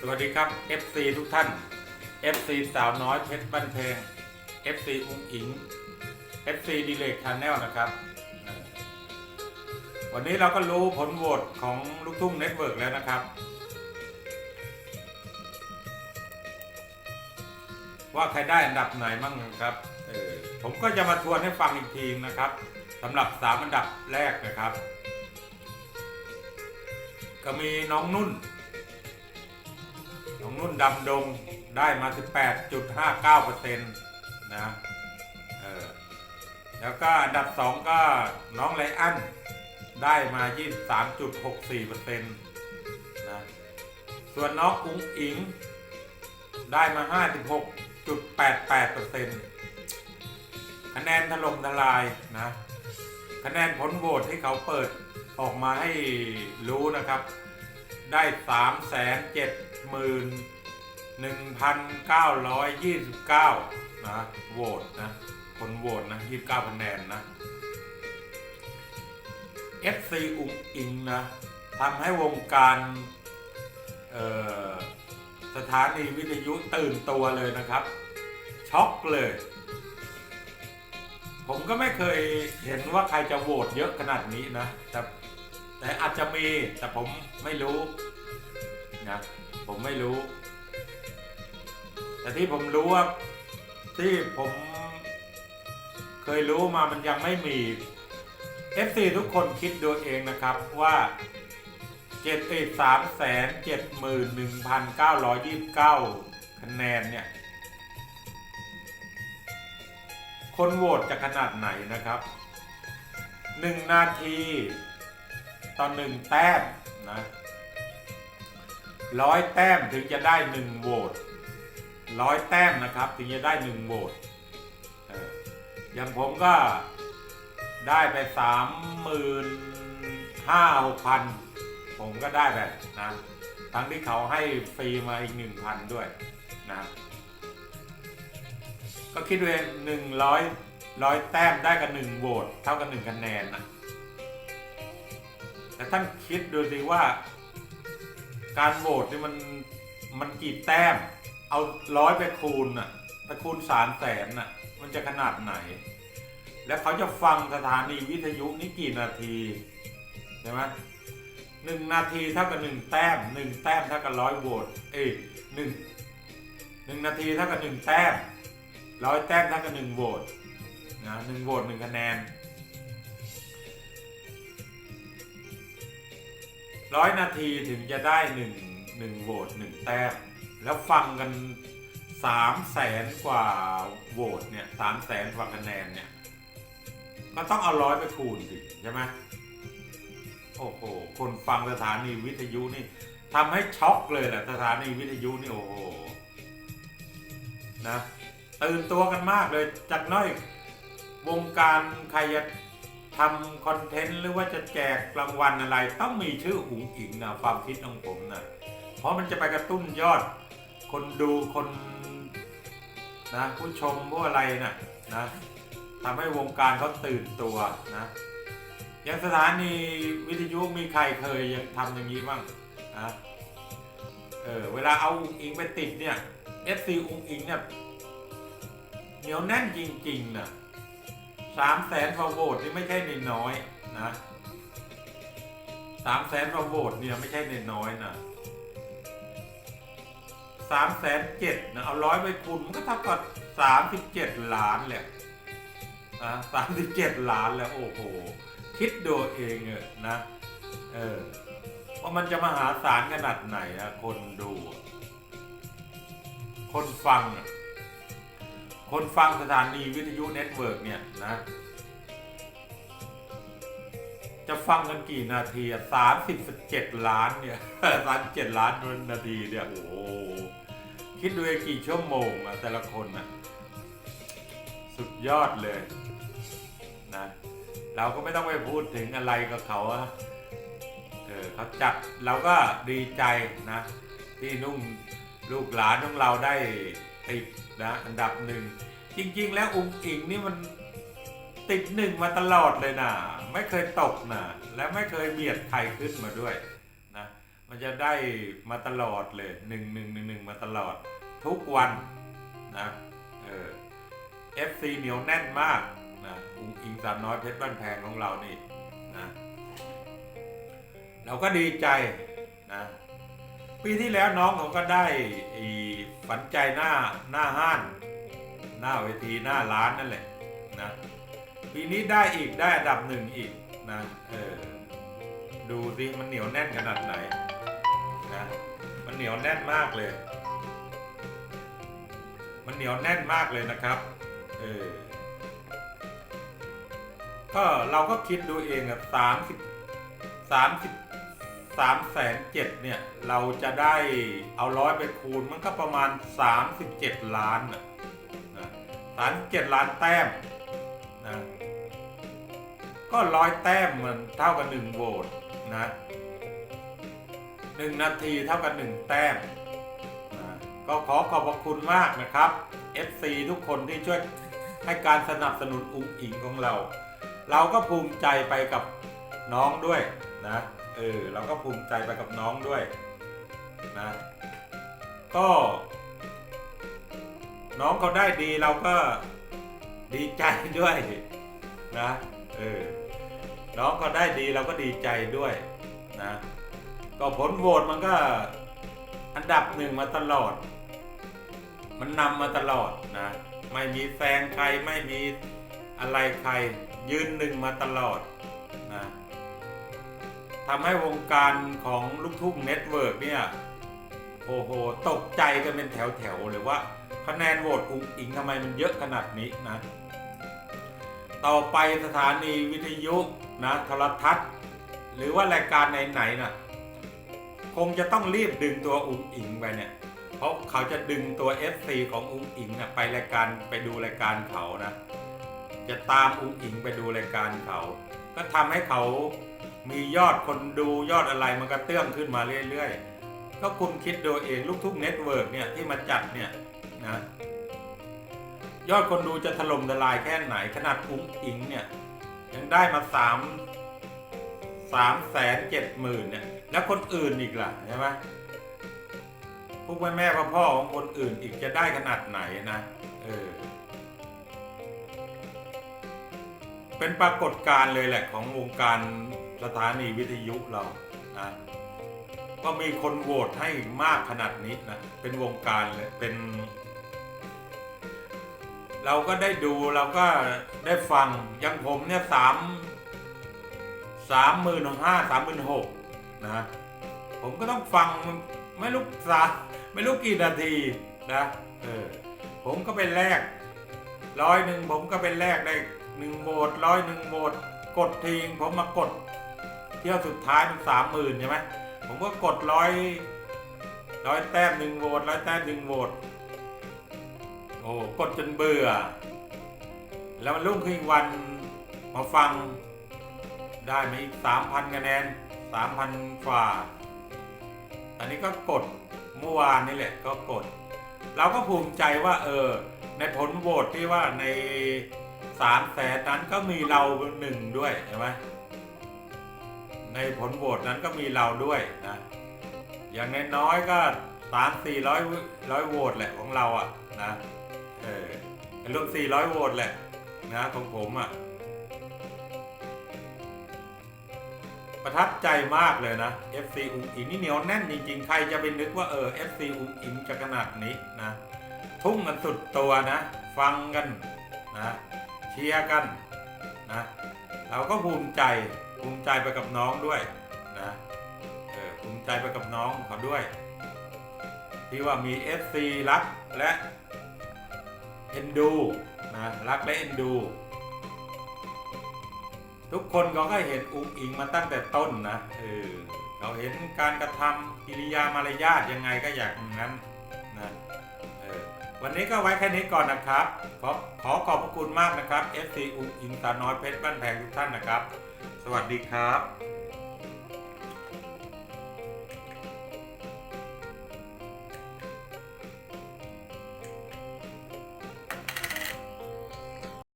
สวัสดีครับ FC ทุกท่าน FC สาวน้อยเพชรบ้านเพลง FC อุ้งอิง FC ดีเลกชาแนลนะครับ วันนี้เราก็รู้ผลโหวตของลูกทุ่งเน็ตเวิร์กแล้วนะครับ ว่าใครได้อันดับไหนมั่งนะครับออผมก็จะมาทวนให้ฟังอีกทีนะครับสำหรับสามอันดับแรกนะครับ ก็มีน้องนุ่น น้องนุ่นดำดงได้มา 18.59%นะเออแล้วก็อันดับ 2 ก็น้องไลอันได้มา 23.64%นะส่วนน้องอุ้งอิงได้มา 56.88%คะแนนถล่มทลายนะคะแนนผลโหวตที่เขาเปิดออกมาให้รู้นะครับ ได้สามแสนเจ็ดหมื่นหนึ่งพันเก้าร้อยยี่สิบเก้านะโหวตนะคนโหวตนะยี่สิบเก้าคะแนนนะ FC อุงอิงนะทำให้วงการสถานีวิทยุตื่นตัวเลยนะครับ ช็อกเลย ผมก็ไม่เคยเห็นว่าใครจะโหวตเยอะขนาดนี้นะ แต่แต่อาจจะมีแต่ผม ไม่รู้นะผมไม่รู้ แต่ที่ผมรู้ว่าที่ผมเคยรู้มามันยังไม่มี FC ทุกคนคิดดูเองนะครับว่าเจ็ดติดสามแสนเจ็ดหมื่นหนึ่งพันเก้าร้อยยี่สิบเก้าคะแนนเนี่ย คนโหวตจะขนาดไหนนะครับหนึ่งนาที ต่อหนึ่งแต้ม นะร้อยแต้มถึงจะได้หนึ่งโหวตร้อยแต้มนะครับถึงจะได้หนึ่งโหวตอย่างผมก็ได้ไปสามหมื่นห้าหกพันผมก็ได้แบบนะทั้งที่เขาให้ฟรีมาอีกหนึ่งพันด้วยนะก็คิดดูหนึ่งร้อยร้อยแต้มได้กับหนึ่งโหวตเท่ากับหนึ่งคะแนนนะ แต่ท่านคิดดูสิว่า การโหวตนี่มันมันกี่แต้ม เอาร้อยไปคูณน่ะไปคูณสามแสนน่ะ มันจะขนาดไหน แล้วเขาจะฟังสถานีวิทยุนี่กี่นาทีใช่ไหมหนึ่งนาทีเท่ากับหนึ่งแต้มหนึ่งแต้มเท่ากับร้อยโหวตเอ้ยหนึ่งหนึ่งนาทีเท่ากับหนึ่งแต้มร้อยแต้มเท่ากับหนึ่งโหวตนะหนึ่งโหวตหนึ่งคะแนน ร้อยนาทีถึงจะได้หนึ่งหนึ่งโหวตหนึ่งแต้มแล้วฟังกันสามแสนกว่าโหวตเนี่ยสามแสนกว่าคะแนนเนี่ยก็ต้องเอาร้อยไปคูณสิใช่ไหมโอ้โห คนฟังสถานีวิทยุนี่ทำให้ช็อกเลยแหละสถานีวิทยุนี่โอ้โหนะตื่นตัวกันมากเลยจากน้อยวงการใครจะ ทำคอนเทนต์หรือว่าจะแจกรางวัลอะไร ต้องมีชื่ออุ๋งอิงนะความคิดของผมนะเพราะมันจะไปกระตุ้นยอด คนดูคนนะผู้ชมผู้อะไรนะนะทำให้วงการเขาตื่นตัวนะอย่างสถานีวิทยุมีใครเคยยังทำอย่างนี้บ้างนะเออเวลาเอาอุ๋งอิงไปติดเนี่ย FC อุ๋งอิงเนี่ยเหนียวแน่นจริงๆนะ สามแสนกว่าโหวตนี่ไม่ใช่นน้อยนะสามแสนกว่าโหวตเนี่ยไม่ใช่นน้อยนะสามแสนเจ็ดนะเอาร้อยไปคูณมันก็เท่ากับสามสิบเจ็ดล้านแหละนะสามสิบเจ็ดล้านแล้วโอ้โห คิดดูเองเนะเออว่ามันจะมหาศาลขนาดไหนอะคนดู คนฟังอะ คนฟังสถานีวิทยุเน็ตเวิร์กเนี่ยนะ จะฟังกันกี่นาทีสามสิบเจ็ดล้านเนี่ยสามเจ็ดล้านนาทีเนี่ยโอ้โหคิดดูกี่ชั่วโมงอะแต่ละคนอะสุดยอดเลยนะเราก็ไม่ต้องไปพูดถึงอะไรกับเขาอะเออเขาจัดเราก็ดีใจนะ ที่นุ่งลูกหลานของเราได้ติด นะอันดับหนึ่งจริง ๆ แล้วอุ้งอิงนี่มันติดหนึ่งมาตลอดเลยนะไม่เคยตกนะและไม่เคยเบียดใครขึ้นมาด้วยนะมันจะได้มาตลอดเลยหนึ่งหนึ่งหนึ่งหนึ่งมาตลอด ทุกวันนะเออ FC เหนียวแน่นมากนะอุ้งอิงสามน้อยเพชรบ้านแพงของเรานี่นะเราก็ดีใจนะ ปีที่แล้วน้องเขาก็ได้ฝันใจหน้าหน้าห้าน หน้าเวทีหน้าร้านนั่นแหละนะปีนี้ได้อีกได้อันดับหนึ่งอีกนะเออดูสิมันเหนียวแน่นขนาดไหนนะมันเหนียวแน่นมากเลย มันเหนียวแน่นมากเลยนะครับเออก็เราก็คิดดูเองอะสามสิบสามสิบ สามแสนเจ็ดเนี่ย เราจะได้เอาร้อยไปคูณมันก็ประมาณสามสิบเจ็ดล้านนะสามเจ็ดล้านแต้มนะก็ร้อยแต้มมันเท่ากับหนึ่งโหวตนะหนึ่งนาทีเท่ากับหนึ่งแต้มนะก็ขอขอบพระคุณมากนะครับ FC ทุกคนที่ช่วยให้การสนับสนุนอุ้งอิงของเรา เราก็ภูมิใจไปกับน้องด้วยนะ เออเราก็ภูมิใจไปกับน้องด้วยนะก็ น้องเขาได้ดีเราก็ดีใจด้วยนะเออน้องเขาได้ดีเราก็ดีใจด้วยนะก็ผลโหวตมันก็อันดับหนึ่งมาตลอด มันนำมาตลอดนะ ไม่มีแซงใครไม่มีอะไรใครยืนหนึ่งมาตลอด ทำให้วงการของลูกทุ่งเน็ตเวิร์กเนี่ยโอ้โห ตกใจกันเป็นแถวๆเลยว่า คะแนนโหวตอุ้งอิงทำไมมันเยอะขนาดนี้นะ ต่อไปสถานีวิทยุนะโทรทัศน์ หรือว่ารายการไหนๆนะคงจะต้องรีบดึงตัวอุ้งอิงไปเนี่ยเพราะเขาจะดึงตัว FC ของอุ้งอิงนะไปรายการไปดูรายการเขานะ จะตามอุ้งอิงไปดูรายการเขา ก็ทำให้เขา มียอดคนดูยอดอะไรมันก็เตื้องขึ้นมาเรื่อยๆ ก็คุณคิดดูเองลูกทุ่งเน็ตเวิร์กเนี่ยที่มาจัดเนี่ยนะยอดคนดูจะถล่มทลายแค่ไหนขนาดอุ้งอิงเนี่ยยังได้มาสามสามแสนเจ็ดหมื่นเนี่ยแล้วคนอื่นอีกล่ะใช่ไหมพวกแม่แม่พ่อพ่อของคนอื่นอีกจะได้ขนาดไหนนะเออเป็นปรากฏการณ์เลยแหละของวงการ สถานีวิทยุเรานะก็มีคนโหวตให้มากขนาดนี้นะ เป็นวงการเลยเป็น เราก็ได้ดูเราก็ได้ฟังอยังผมเนี่ยสามสามหมื่นห้าสามหมื่นหกนะผมก็ต้องฟังไม่รู้สาไม่รู้กี่นาทีนะเออผมก็ไปแลกร้อยหนึ่งผมก็ไปแลกได้หนึ่งโหวตร้อยหนึ่งโหวตกดทิ้งผมมากด เที่ยวสุดท้ายมันสามหมื่นใช่ไหมผมก็กดร้อยร้อยแต้มหนึ่งโหวตร้อยแต้มหนึ่งโหวตโอ้กดจนเบื่อ แล้วมันรุ่งขึ้นวันมาฟังได้มาอีกสามพันคะแนนสามพันฝ่า อันนี้ก็กดเมื่อวานนี่แหละก็กด เราก็ภูมิใจว่า เออ ในผลโหวตที่ว่าในสามแสนนั้นก็มีเราหนึ่งด้วยใช่ไหม ในผลโหวตนั้นก็มีเราด้วยนะ อย่างน้อยๆก็สามสี่ร้อยร้อยโหวตแหละของเราอะนะเออรวมสี่ร้อยโหวตแหละนะของผมอะประทับใจมากเลยนะ FC อุ้งอิงนี่เหนียวแน่นจริงๆ ใครจะไปนึกว่าเออ FC อุ้งอิงจะขนาดนี้นะ ทุ่มกันสุดตัวนะ ฟังกันนะ เชียร์กันนะ เราก็ภูมิใจ ภูมิใจไปกับน้องด้วยนะเออภูมิใจไปกับน้องเขาด้วย ที่ว่ามี FC รักและเอ็นดูนะรักและเอ็นดู ทุกคนเขาก็เห็นอุ้งอิงมาตั้งแต่ต้นนะเออเขาเห็นการกระทำกิริยามารยาทยังไงก็อยากงนั้นนะเออวันนี้ก็ไว้แค่นี้ก่อนนะครับ ขอขอขอบพระคุณมากนะครับ FC อุ้งอิงตาน้อยเพชรบ้านแพงทุกท่านนะครับ วัสดีครับ